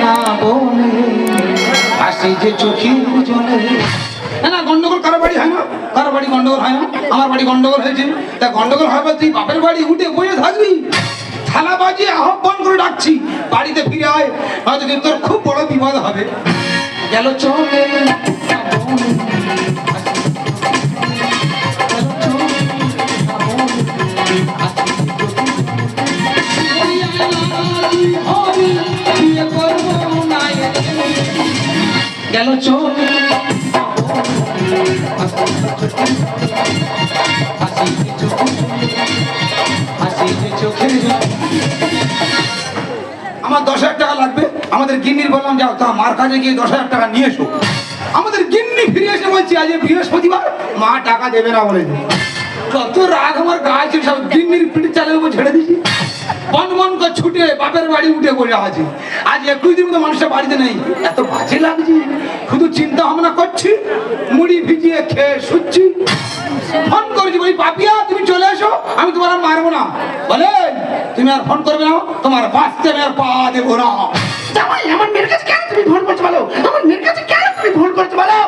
না বলে হাসি যে চোখের না না গন্ডগোল কারও বাড়ি হয় কারও বাড়ি গন্ডগোল হয় আমার বাড়ি গন্ডগোল হয়েছে। তা গন্ডগোল হবে তুই বাপের বাড়ি উঠে বসে থাকবি? থালা বাজিয়ে আহ্বান করে ডাকছি বাড়িতে ফিরে আয় হয়তো কিন্তু তোর খুব বড় বিপদ হবে। গেল চলে বলে, আমার দশ হাজার টাকা লাগবে। আমাদের গিন্নির বললাম, যাও, তা মার কাছে গিয়ে দশ হাজার টাকা নিয়ে এসো। আমাদের গিন্নি ফিরে এসে বলছি, আজ বৃহস্পতিবার। মা টাকা দেবে না বলে কত রাগ আমার গায়ে সব গিন্নির পিঠে চালের উপর ছেড়ে দিছি বন বন করে ছুটে বাপের বাড়ি উঠে বসে আছে। আজ একুশ দিন মতো মানুষটা বাড়িতে নেই। এত বাজে লাগছে। শুধু চিন্তা ভাবনা করছি, মুড়ি ভিজিয়ে খেয়ে শুচ্ছি। ফোন করেছি, বলি পাপিয়া তুমি চলে এসো, আমি তোমার আর মারবো না। বলে, তুমি আর ফোন করবে না, তোমার বাঁচতে আমি আর পা দেবো না। আমার মেয়ের কাছে কেন তুমি ফোন করছ বলো? আমার মেয়ের কাছে কেন তুমি ফোন করছ বলো?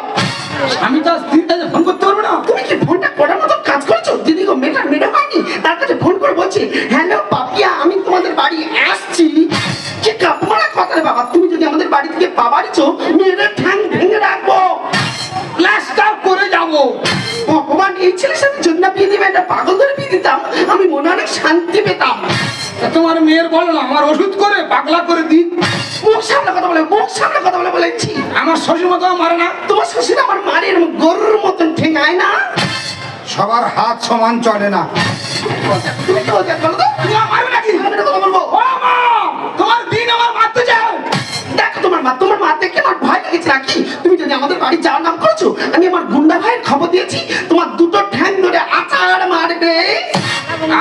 আমি তো স্ত্রীর কাছে ফোন করতে পারব না। তুমি কি ফোনটা করার মতো কাজ করছ? দিদি গো, মেয়েটা মেয়ে হয়নি? তার কাছে ফোন করে বলছি, হ্যালো পাপিয়া আমি তোমাদের বাড়ি আসছি। কি কাপড়া কথা বাবা তুমি যদি আমাদের বাড়ি থেকে পাবারিছো মেয়েদের ঠ্যাং ভেঙে রাখব। প্লাস্টার করে যাব। ভগবান এই ছেলের সাথে না বিয়ে দিবে একটা পাগল ধরে বিয়ে দিতাম আমি মনে অনেক শান্তি পেতাম। তা তোমার মেয়ের বলো না আমার ওষুধ করে পাগলা করে দিই মুখ সামনে কথা বলে মুখ সামনে কথা বলে বলেছি। আমার শ্বশুর মতো মারে না। তোমার শ্বশুর আমার মারের গরুর মতন ঠেঙায় না? সবার হাত সমান চলে না। তুমি তো। মা তোমার মা দেখে আমার ভয় লেগেছে নাকি তুমি যদি আমাদের বাড়ি যাওয়ার নাম করেছ আমি আমার গুন্ডা ভাইয়ের খবর দিয়েছি তোমার দুটো ঠ্যাং ধরে আচার মারবে।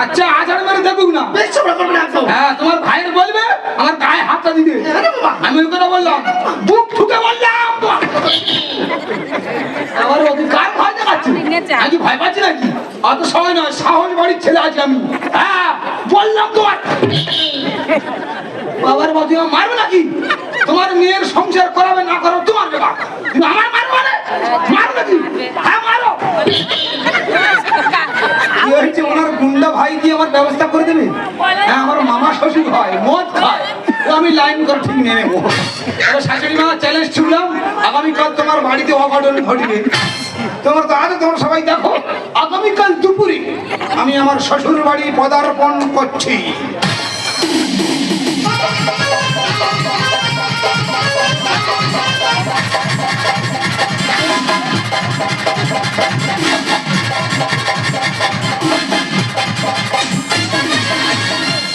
আচ্ছা আচার মেরে দেখুক না। বেশ চোপড়া করবে না হ্যাঁ তোমার ভাইয়ের বলবে আমার গায়ে হাতটা দিতে। আরে বাবা। আমি ওই কথা বললাম। বুক ঠুকে বললাম। তোমার আমার অধিকার ভয় দেখাচ্ছি। আমি ভয় পাচ্ছি নাকি? অত সময় নয় সাহস বাড়ির ছেলে আছি আমি। হ্যাঁ বললাম তোমার বাবার মতো মারবে নাকি? তোমার মেয়ের সংসার করাবে, না করো, তোমার ব্যাপার। কিন্তু আমার মারবে না মারো নাকি? হ্যাঁ মারো। কি ওনার গুন্ডা কি আমার ব্যবস্থা করে দেবে? হ্যাঁ আমার শ্বশুর আমি লাইন শাশুড়ি মা চ্যালেঞ্জ আগামীকাল তোমার বাড়িতে অঘটন ঘটবে। তোমার তো আগে তোমরা সবাই দেখো, আগামীকাল দুপুরে আমি আমার শ্বশুর বাড়ি পদার্পণ করছি।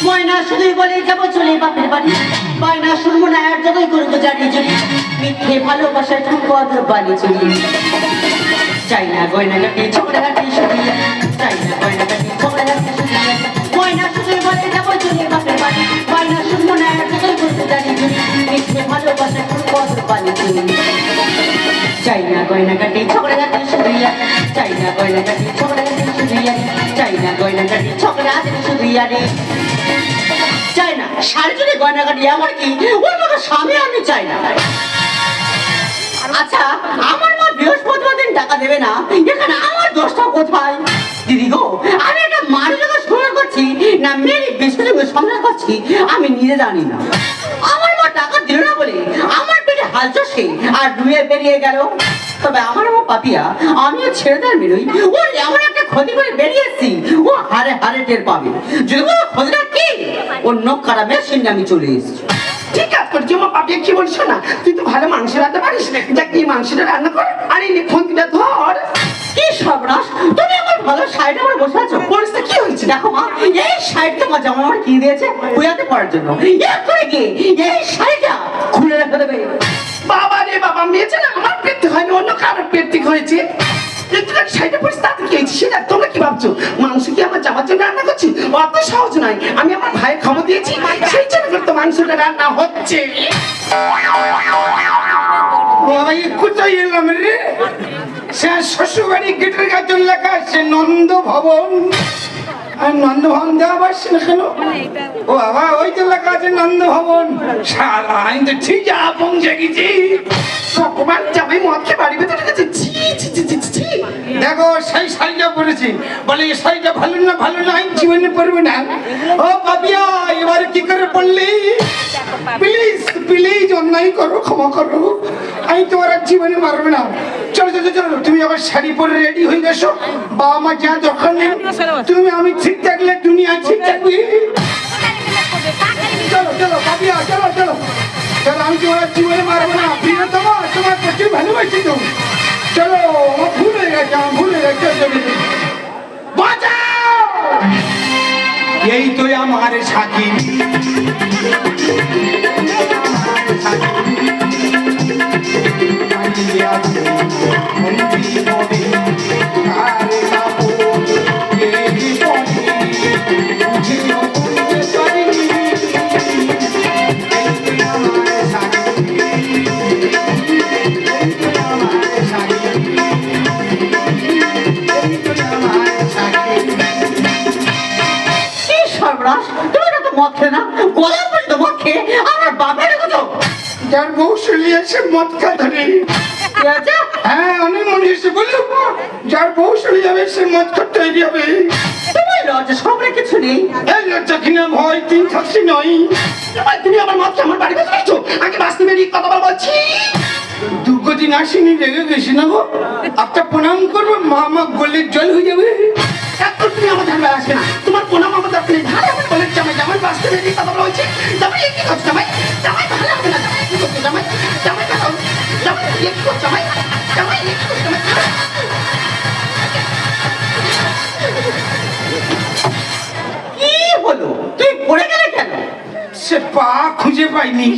ময়না শুধুই বলে যাব চলে বাড়ি। ময়না শুনব না আর যতই করব মিথ্যে ভালোবাসার ঠুকত বালি চলি চাই না গয়না কাটি ছোকরা কাটি শুনিয়া চাই না গয়না কাটি ছোকরা কাটি শুনিয়া ঠুকত বালি চলি চাই না গয়না কাটি ছোকরা কাটি শুনিয়া চাই না গয়না কাটি ছোকরা কাটি শুনিয়া চাই না গয়না কাটি ছোকরা কাটি শুনিয়া রে। চাই না শাড়ি চুড়ি গয়না কাটি আমার কি? ওর মতো স্বামী আমি চাই না। আচ্ছা আমার মা বৃহস্পতিবার দিন টাকা দেবে না, এখানে আমার দোষটা কোথায়? দিদি গো, আমি একটা যখন সংসার করছি, না বেশি যখন সংসার করছি, আমি নিজে জানি না। টাকা দিল না বলে আমার পেটে হাল চষে আর ডুয়ে বেরিয়ে গেল। তবে আমার মা পাপিয়া আমিও ছেড়ে দেয় বেরোই ও এমন একটা ক্ষতি করে বেরিয়ে এসছি ও হারে হারে টের পাবে। যদি কোনো ক্ষতিটা কি? ওর নখ সঙ্গে আমি চলে এসেছি। ঠিক কাজ করছি আমার পাপিয়া কি বলছো না? তুই তো ভালো মাংস রান্না পারিস যা কি মাংসটা রান্না কর আর এই খন্তিটা ধর। কি সর্বনাশ তুমি আমার ভালো সাইড আমার বসে আছো দেখো মা এই সাইড তোমার জামা আমার কি দিয়েছে? বুয়াতে পড়ার জন্য। এক করে গিয়ে এই শাড়িটা খুলে রেখে দেবে। বাবা রে বাবা মেয়ে ছেলে আমার পেট হয়নি অন্য কারোর পেট হয়েছে। তাতে কি সেটা তোমরা কি ভাবছ? মাংস কি আমার জামার জন্য রান্না করছি? অত সহজ নয়। আমি আমার ভাইয়ের খবর দিয়েছি সেই জন্য করে তো মাংসটা রান্না হচ্ছে। বাবা কোথায় এলাম রে। সে শ্বশুর বাড়ি গেটের কাছে লেখা আছে নন্দ ভবন। আর নন্দভবন দেওয়া পারছি না ও বাবা ওই তো লেখা আছে নন্দভবন। সারা আমি তো ঠিক পৌঁছে গেছি ভগবান যাবে মদ খেয়ে বাড়ি ভেতরে গেছে। ছি, ছি দেখো সেই শাড়িটা পরেছি বলে এই শাড়িটা ভালো না ভালো না আমি জীবনে পরবে না। ও পাপিয়া এবারে কি করে পড়লি? প্লিজ প্লিজ অন্যায় করো ক্ষমা করো। আমি তোমার আর জীবনে মারবে না। চলো চলো চলো তুমি আবার শাড়ি পরে রেডি হয়ে গেছো? বাবা মা যা দরকার নেই তুমি আমি ঠিক থাকলে দুনিয়া ঠিক থাকবি। চলো চলো পাপিয়া চলো চলো। চলো আমি তোমার জীবনে মারবো না। প্রিয় তোমার তোমার প্রচুর ভালোবাসি তো। চলো ভুল গেছে ভুল গেছে। বাঁচাও! এই তো আমার সাথী। কি মদ খেয়ে না? গলার পর্যন্ত মদ খেয়ে আমার বাপের কথা যার বউ চলে এসে মদ খাতে হ্যাঁ অনেক মানুষ এসে বলল যার বউ যাবে সে মদ খাতে তৈরি হবে। তোমার লজ্জা সবরে কিছু নেই। এই লজ্জা কিনা ভয় তিন থাকছি নয়। তুমি আমার বাড়ি ভেতরে ঢুকছো আগে বাঁচতে বেরিয়ে কথা বলছি। দুর্গদিন আসেনি রেগে গেছি না গো। একটা প্রণাম করব মা মা গলের জল হয়ে যাবে। এখন তুমি আমার আসবে না। তোমার কোনো মামা দরকার নেই। ভালো হবে বলে জামাই জামাই বাঁচতে বেরিয়ে কথা বলা হচ্ছে জামাই কি করছ জামাই? জামাই ভালো হবে না? জামাই কি করছ জামাই? জামাই ভালো জামাই কি করছ জামাই? জামাই কি করছ জামাই? কি হলো? তুই পড়ে গেলে কেন? সে পা খুঁজে পাইনি।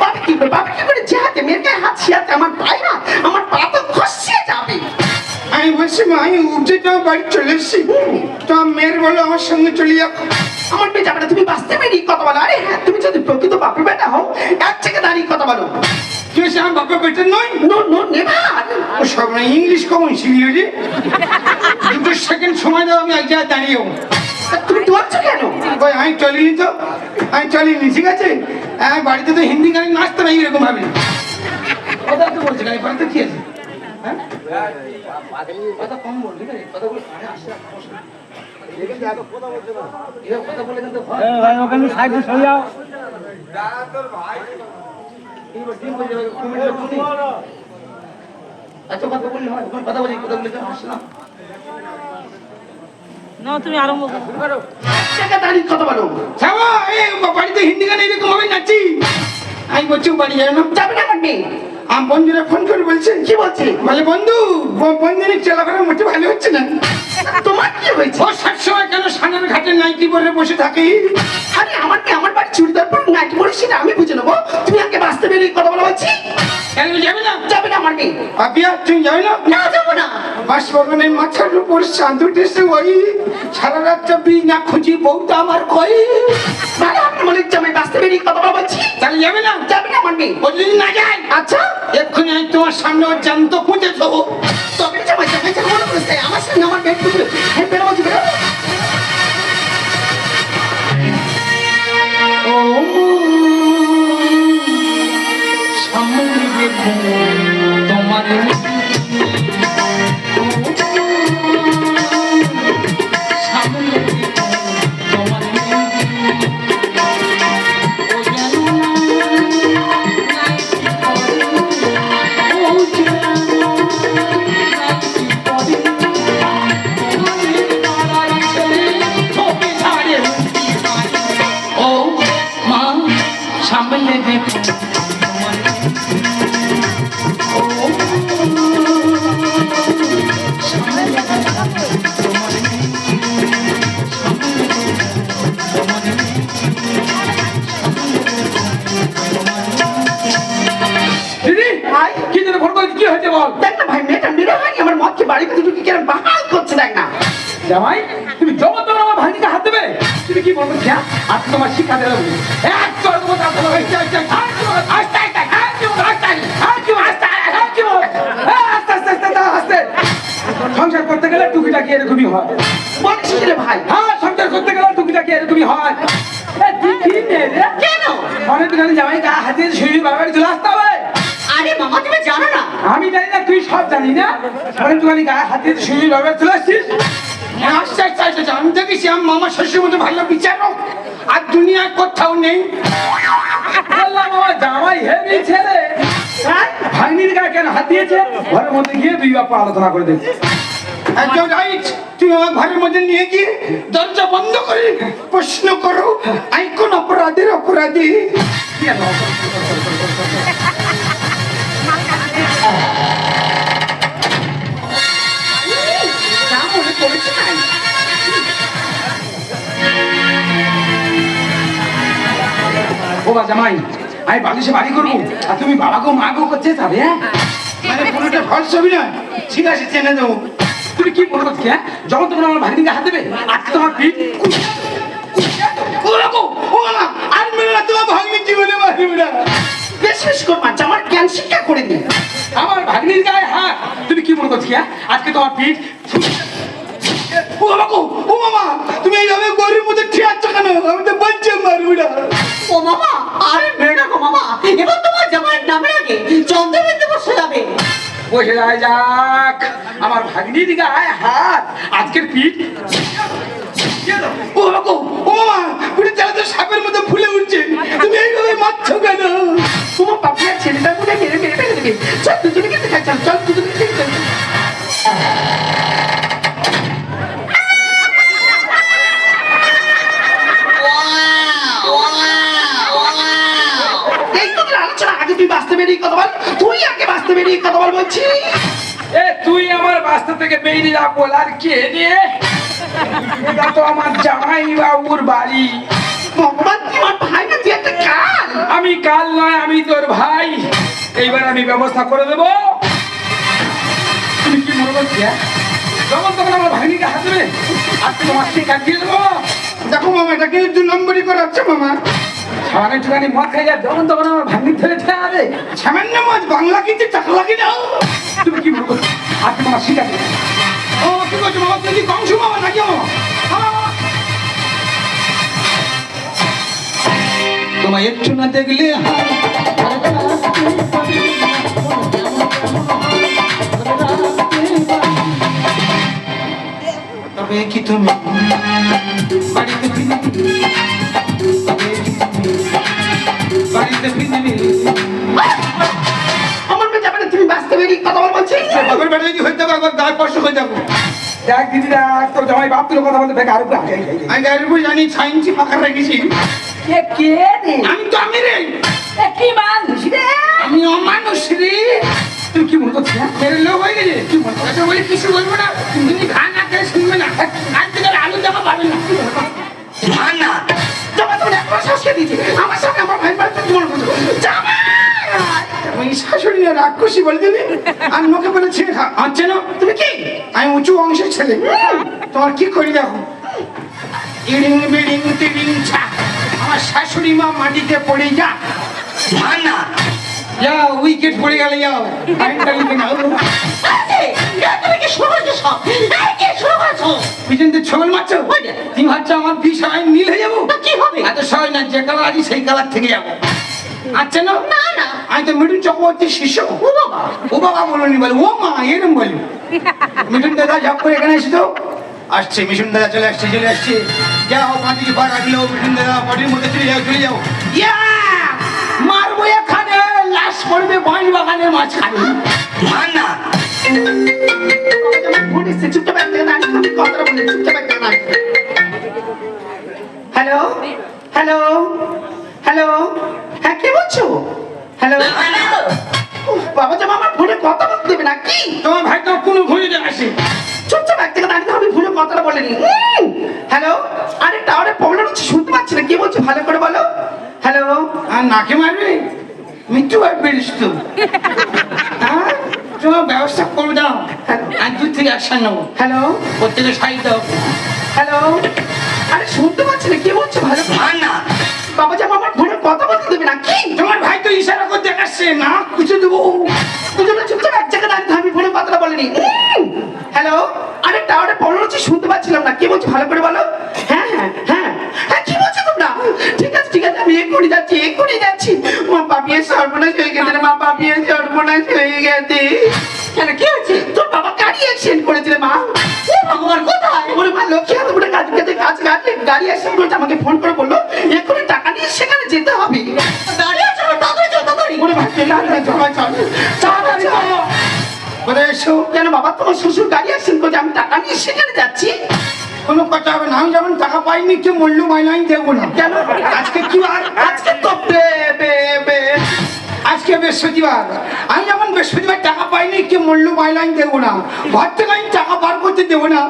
বাবা কি করে বাবা কি করে চেহাতে মেয়ের গায়ে হাত ছিয়াতে আমার পায় না আমার পা তো খসিয়ে যাবে। আমি বলছি মা আমি তো বাড়ি চলে এসেছি। তো মেয়ের বলো আমার সঙ্গে চলে যাও আমার মেয়ে যাবে না তুমি বাঁচতে পারি কথা বলো। আরে হ্যাঁ তুমি যদি প্রকৃত বাপের বেটা হও এক থেকে দাঁড়িয়ে কথা বলো। কি হয়েছে আমার বাপের পেটে নয় নো নো নেভার। ও সব ইংলিশ কমন শিখিয়ে রে। দুটো সেকেন্ড সময় দাও আমি এক জায়গায় দাঁড়িয়েও তুমি দৌড়ছো কেন? কই আমি চলিনি তো। আমি চলিনি ঠিক আছে? আমি বাড়িতে তো হিন্দি গানে নাচতে না এরকম ভাবে। কথা তো বলছি না বাড়িতে কি আছে হ্যাঁ? কথা কম বল, ঠিক আছে? কথাগুলো কানে আসছে না, সমস্যা কথা বলে কিন্তু। এইবার ডিম বলে যাবে, কুমিরের খুনি। কথা বললে হয়? কথা বলি, কথা বলে কেউ না। না তুমি আরম্ভ করো কথা বলো এই বাড়িতে হিন্দি গানে এরকম ভাবে নাচি আমি বলছি বাড়ি যাবে না যাবে না মেয়ে আমার বন্ধুরা ফোন করে বলছেন কি বলছি? বলে বন্ধু বন্ধুদের করার মোটে ভালো হচ্ছে না। তোমার কি হয়েছে? ও সবসময় কেন সানার ঘাটে নাইটি পরে বসে থাকি? আরে আমার আমার বাড়ি চুড়িদার পর নাইটি পরে সেটা আমি বুঝে নেব? তুমি আগে বাঁচতে বেরিয়ে কথা বলা বলছি? না যাবে না আমার মেয়ে পাপিয়া তুমি যাবে না? না যাব না। বাস বাগানের মাথার উপর চাঁদু টেসে ওই সারা রাতটা বি না খুঁজি বউটা আমার কই? ভালো আপনি মনে হচ্ছে আমি বাঁচতে বেরিয়ে কথা বলছি। তাহলে যাবে না? যাবে না আমার মেয়ে না যায় আচ্ছা। এক্ষুনি আমি তোমার সামনে ওর জ্যান্ত খুঁজে দেবো। তবে জামাই জামাই মনে করিস আমার সঙ্গে আমার মেয়ে খুঁজবে। হ্যাঁ বেরো বলছি বেরো। ও সামনে দেখো কি জন্য ফোন করেছি কি হয়েছে বল দেখ না ভাই মেয়েটা মেরে হয়নি আমার মদকে বাড়ি ভিতরে ঢুকে কেরম বাহাল করছে দেখ না জামাই তুমি জগৎ তোমার আমার ভাইকে হাত দেবে তুমি কি বলবে যা আর তোমার শিক্ষা দেবে এক তোর মতো হাত দেবে কি আস্তে আস্তে কি আস্তে কি আস্তে কি আস্তে সংসার করতে গেলে টুকিটাকি এরকমই হয় বলিস রে ভাই হ্যাঁ সংসার করতে গেলে টুকিটাকি এরকমই হয় কি? কেন অনেক জামাই গা হাতে শুয়ে বাবার চলে আসতে হবে আরে মামা তুমি জানো না? আমি জানি না তুই সব জানি না। অনেক দোকানি গায়ে হাতে শুয়ে বাবার চলে আসছিস? আচ্ছা আচ্ছা আচ্ছা আমি দেখেছি আমার মামা শ্বশুর মতো ভালো বিচারক। আর দুনিয়ায় কোথাও নেই। বললাম আমার জামাই হেবি ছেলে। হ্যাঁ? ভাগ্নির গায়ে কেন হাত দিয়েছে? ঘরের মধ্যে গিয়ে দুই বাপা আলোচনা করে দেখছি। একজন রাইট তুই আমার ঘরের মধ্যে নিয়ে গিয়ে দরজা বন্ধ করে প্রশ্ন করো। আমি কোন অপরাধের অপরাধী? জামাই, আমি বালিশে বাড়ি করব, আর তুমি বাবাকে মাকেও করছে যাবে হ্যাঁ? মানে তুমি কি হ্যাঁ? যখন তখন আমার ভাই দেবে, আজকে তোমার তোমার কর আমার ভাগ্নির গায়ে হাত, তুমি কি মনে করছি হ্যাঁ? আজকে তোমার পিঠ ও বাবা গো, ও মামা তুমি এইভাবে গরিব মধ্যে ঠিয়াচ্ছ কেন? আমি তো বলছি মারবো ও মামা আরে মেয়েটা গো মামা এবার তোমার জামাইয়ের নামের আগে চন্দ্রবিন্দু বসে যাবে। বসে যায় যাক। আমার ভাগ্নির গায়ে হাত। আজকের পিঠ। ও বাবা ও মামা চালা তো সাপের মতো ফুলে উঠছে। তুমি এইভাবে মারছো কেন? তোমার পাপিয়া ছেলেটা বলে মেরে মেরে ফেলে দেবে। থেকে বেরিয়ে বলার কে রে এটা তো আমার জামাই বাবুর বাড়ি আমি কাল নয় আমি তোর ভাই। এইবার আমি ব্যবস্থা করে দেবো। তুমি কি মনে করছি হ্যাঁ? যখন তখন আমার ভাগ্নিকে হাত দেবে। আজকে তোমার ঠিক কাটিয়ে দেবো দেখো মামা এটাকে দু নম্বরই করে হচ্ছে মামা। সামান্য একটুখানি মদ খাই যা যখন তখন আমার ভাগ্নি ফেলে ঠেয়াবে সামান্য মদ বাংলা কিন্তু টাকা লাগে না। তুমি কি মনে করছ? আজকে তোমার ঠিক আছে ও কি করছ মামা তুমি কি কংস মামা নাকি মামা মামা তোমায় একটু না দেখলে তবে কি তুমি? বাড়িতে বাড়িতে ফিরে আমার মেয়ে যাবে তুমি বাঁচতে বেরিয়ে কথা বল বাবার বাড়ি যদি হয়ে যাব একবার গায়ে স্পর্শ হয়ে যাব। দেখ দিদি দেখ তোর জামাই বাপ তুলে কথা বলতে বেকার উপরে আগে আমি গায়ের উপর জানি ছাইনছি ফাঁকা রেখেছি কে কে রে? আমি তো আমি রে। কি মানুষ রে? আমি অমানুষ রে। তুই কি মনে করছিস হ্যাঁ? মেরে লোক হয়ে গেছে। তুই মনে করছিস বলে কিছু বলব না। তুমি খা না খেয়ে শুনবে না আজ থেকে আলু দেখা পাবে না। ভাঙ না। জামা তুমি একবার শাসকে দিয়েছি। আমার সামনে আমার ভাই বাড়িতে তোমার বুঝো জামা আমি শাশুড়ি না রাক্ষসী বলে দিবি? আর মুখে বলে ছিঁড়ে খা আচ্ছা না তুমি কি? আমি উঁচু অংশের ছেলে। তোমার কি করি দেখো? ইডিং বিডিং টিডিং ছা। আমার শাশুড়ি মা মাটিতে পড়ে যা। ভাঙ। যাও উইকেট পড়ে গেলে যাও। আইনটা লিখে নাও। ছবল মারছো? যে। তুমি ভাবছ আমার বিষয় নীল হয়ে যাব? কি হবে? এত সহজ না যে কালার আছি সেই কালার থেকে যাব। আচ্ছা না। না না। আমি তো মিঠুন চক্রবর্তী শিষ্য। ও বাবা। ও বাবা বলুনি বলে ও মা এরম বলি। মিঠুন দাদা ঝাপ করে এখানে এসে তো আসছে মিঠুন দাদা চলে আসছে চলে আসছে। যাও পাঁচি পা রাখল মিঠুন দাদা পাটির মধ্যে চলে যাও চলে যাও। ইয়া! মারবো এখানে লাশ পড়বে বাঁশ বাগানের মাঝখানে। ভাঙ না এসছে হ্যালো? হ্যালো? হ্যালো? হ্যাঁ কে বলছো? হ্যালো বাবা জামা আমার ফোনে কথা বলতে দেবে না কি? তোমার ভাই তো কোনো ভুলে আসে চুপচাপ এক জায়গায় দাঁড়িয়ে আমি ফোনে কথাটা বলেনি। হ্যালো আরে টাওয়ারে প্রবলেম হচ্ছে শুনতে পাচ্ছি না কে বলছো ভালো করে বলো। হ্যালো আর নাকে মারবে? মৃত্যু ভাই পেরিস তো। হ্যাঁ? তোমার ব্যবস্থা করে দাও। আর দূর থেকে অ্যাকশন নেব। হ্যালো প্রত্যেকে সাইড দাও। হ্যালো আরে শুনতে পাচ্ছি না কে বলছো ভালো না বাবা জামা আমার ফোনে কথা বলতে দেবে না কি তোমার ভাই তো ইশারা করতে আসছে না, খুঁজে দেবো। চুপচাপ এক জায়গায় দাঁড়িয়ে আমি ফোনে কথাটা বলিনি। হ্যালো? আরে টাওয়ারে পড়ল হচ্ছে, শুনতে পাচ্ছিলাম না। কি বলছো, ভালো করে বলো। হ্যাঁ হ্যাঁ হ্যাঁ। হ্যাঁ ঠিক আছে ঠিক আছে, আমি যাচ্ছি যাচ্ছি। মা হয়ে গেছে মা হয়ে গেছে। তোর বাবা মা। ও ভগবান, কোথায়? ওরে মা, লক্ষ্মী হাতে বলে কাজ কাজ গাড়ি আমাকে ফোন করে বলল, এক্ষুনি টাকা নিয়ে সেখানে যেতে হবে। বাবা তোমার শ্বশুর গাড়ি আমি টাকা নিয়ে সেখানে যাচ্ছি। কোনো কথা হবে না আমি যখন টাকা পাইনি কেউ মূল্য মাইলাইন দেবো না। কেন? আজকে কি আজকে তো আজকে বৃহস্পতিবার আমি যখন বৃহস্পতিবার টাকা পাইনি কেউ মূল্য মাইনাই দেবো না ঘর থেকে আমি টাকা বার করতে দেবো না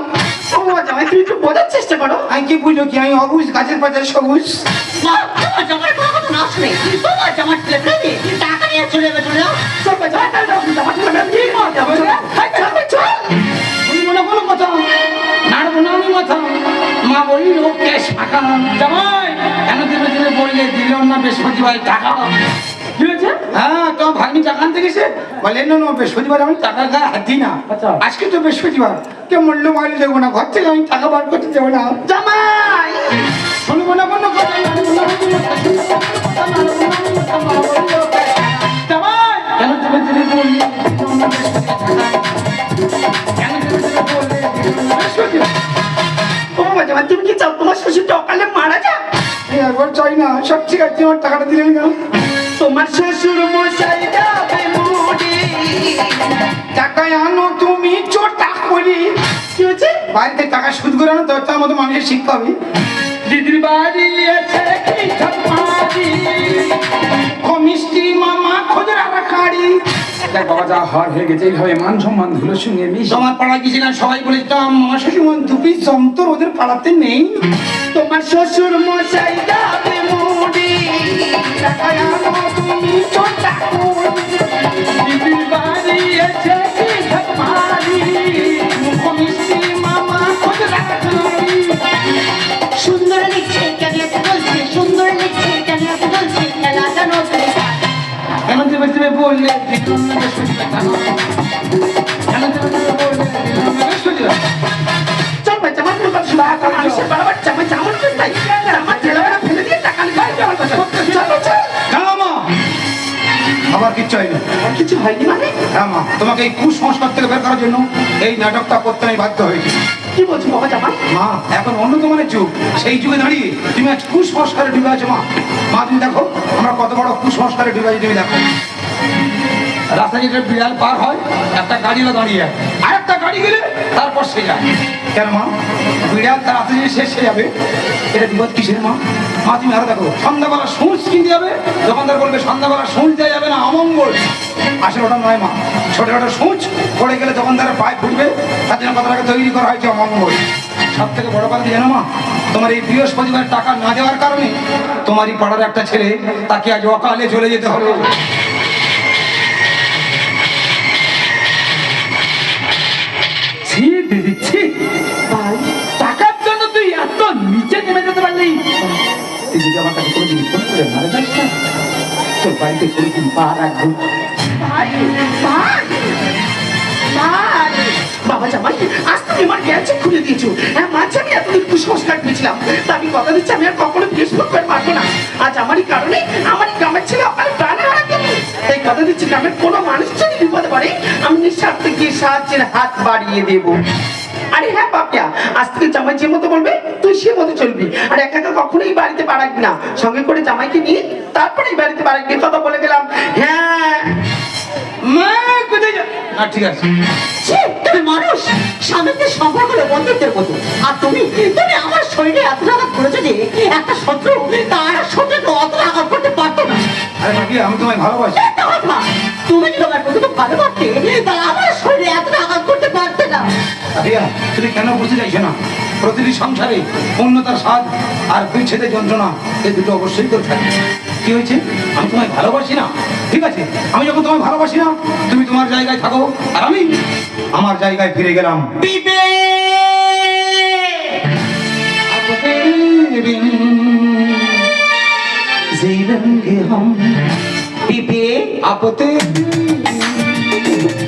ও জামাই তুমি একটু বোঝার চেষ্টা করো আমি কি বুঝো কি আমি অবুজ গাছের পাতায় সবুজ টাকা নিয়ে চলে যাবে চলে যাও কি মা, আমি বলি ক্যাশ ফাঁকা জামাই কেন দেবে দেবে বললে দিল না বৃহস্পতিবার টাকা কি হয়েছে হ্যাঁ তো ভাগ্নি টাকা আনতে গেছে বলে না না বৃহস্পতিবার আমি টাকা গায়ে হাত দিই না আচ্ছা। আজকে তো বৃহস্পতিবার কেউ মূল্য মাইলে দেবো না ঘর থেকে আমি টাকা বার করতে দেবো না জামাই শুনব না কোনো কথা নাড়বো না কোনো কথা, শুনব না কোনো কথা, নাড়বো না কোনো কথা, মা বলি লোক cash ফাঁকা। জামাই কেন দেবে দেবে বললে দিল না বৃহস্পতিবার কেন দেবে দেবে বললে বৃহস্পতিবার ও মা, জামাই তুমি কি চাও তোমার শ্বশুরটা অকালে মারা এই একবার চাই না সব ঠিক আছে আমার টাকাটা দিলেন কেন তোমার শ্বশুর মশাই যাবে টাকায় আনো তুমি চোটা করি। কি হয়েছে? বাড়িতে টাকা সুদ করে আনো তো তার মতো মানুষের শিক্ষা হবে। দিদির বাড়ি আছে কি ও মিষ্টি মামা খোঁজরা রাখাড়ি দেখ বাবা যা হার হয়ে গেছে এইভাবে মান সম্মান ধুলোর সঙ্গে মিশে তোমার পাড়া গেছিলাম সবাই বলেছিলাম মা শ্বশুর দুপি যন্ত্র ওদের পাড়াতে নেই। তোমার শ্বশুর মশাই মুড়ি তুমি বাড়ি এসে না মা আবার কিচ্ছু হয়নি। আর কিছু হয়নি মানে? হ্যাঁ মা তোমাকে এই কুসংস্কার থেকে বের করার জন্য এই নাটকটা করতে আমি বাধ্য হয়েছি। কি বলছো বাবা জামাই? মা এখন অন্য যুগ। সেই যুগে দাঁড়িয়ে তুমি আজ কুসংস্কারে ডুবে আছো মা। মা তুমি দেখো আমরা কত বড় কুসংস্কারে ডুবে আছি তুমি দেখো। রাস্তা যেটা বিড়াল পার হয়, একটা গাড়িও দাঁড়িয়ে আর একটা গাড়ি গেলে তারপর সে যায়। কেন মা? বিড়াল তার রাস্তা শেষ হয়ে যাবে। এটা বিপদ কিসের মা? মা, তুমি আরও দেখো। সন্ধ্যাবেলা সূচ কিনতে যাবে। দোকানদার বলবে, সন্ধ্যাবেলা সূচ দেওয়া যাবে না, অমঙ্গল। আসলে ওটা নয় মা। ছোট ছোট সূচ পড়ে গেলে দোকানদারের পায়ে ফুটবে। তার জন্য কথাটাকে তৈরি করা হয়েছে অমঙ্গল। সব থেকে বড় কথা জানো মা? তোমার এই বৃহস্পতিবার টাকা না দেওয়ার কারণে তোমারই পাড়ার একটা ছেলে তাকে আজ অকালে চলে যেতে হলো ছি। দিদি ছি ভাই টাকার জন্য তুই এত নিচে নেমে যেতে পারলি। তুই যদি আমার কাছে কোনোদিন ফোন করে মারা যাস না, তোর বাড়িতে কোনোদিন পা রাখব আজ আমার খুলে হ্যাঁ আমি কুসংস্কার তা আমি কথা দিচ্ছি, আমি আর কখনো ফেসবুক করে পারব না। আজ আমারই কারণে আমার গ্রামের ছেলে অকালে প্রাণে কথা দিচ্ছি গ্রামের কোনো মানুষ যদি বিপদে পড়ে আমি নিঃস্বার্থে গিয়ে সাহায্যের হাত বাড়িয়ে দেব। আরে হ্যাঁ বাপিয়া আজ থেকে জামাই যে মতো বলবে তুই সে মতো চলবি। আর একা একা কখনোই বাড়িতে পারাবি না। সঙ্গে করে জামাইকে নিয়ে তারপরে বাড়িতে পারাবি কথা বলে গেলাম। হ্যাঁ। মা কোথায় যা না ঠিক আছে। তুমি মানুষ। স্বামীকে সম্পর্ক হলো বন্ধুত্বের মতো আর তুমি তুমি আমার শরীরে এত আঘাত করেছ যে একটা শত্রু তার শত্রুকে অত আঘাত করতে পারতো না। আরে বাকি আমি তোমায় ভালোবাসি। একটা কথা তুমি যদি আমার প্রতি খুব ভালো পারতে তাহলে আমার শরীরে এত আঘাত করতে পারতে না রিয়া তুমি কেন বুঝতে চাইছো না প্রতিটি সংসারে পূর্ণতার স্বাদ আর বিচ্ছেদের যন্ত্রণা এই দুটো অবশ্যই করে থাকে কি হয়েছে আমি তোমায় ভালোবাসি না ঠিক আছে আমি যখন তোমায় ভালোবাসি না তুমি তোমার জায়গায় থাকো আর আমি আমার জায়গায় ফিরে গেলাম जीवन के हम I put it.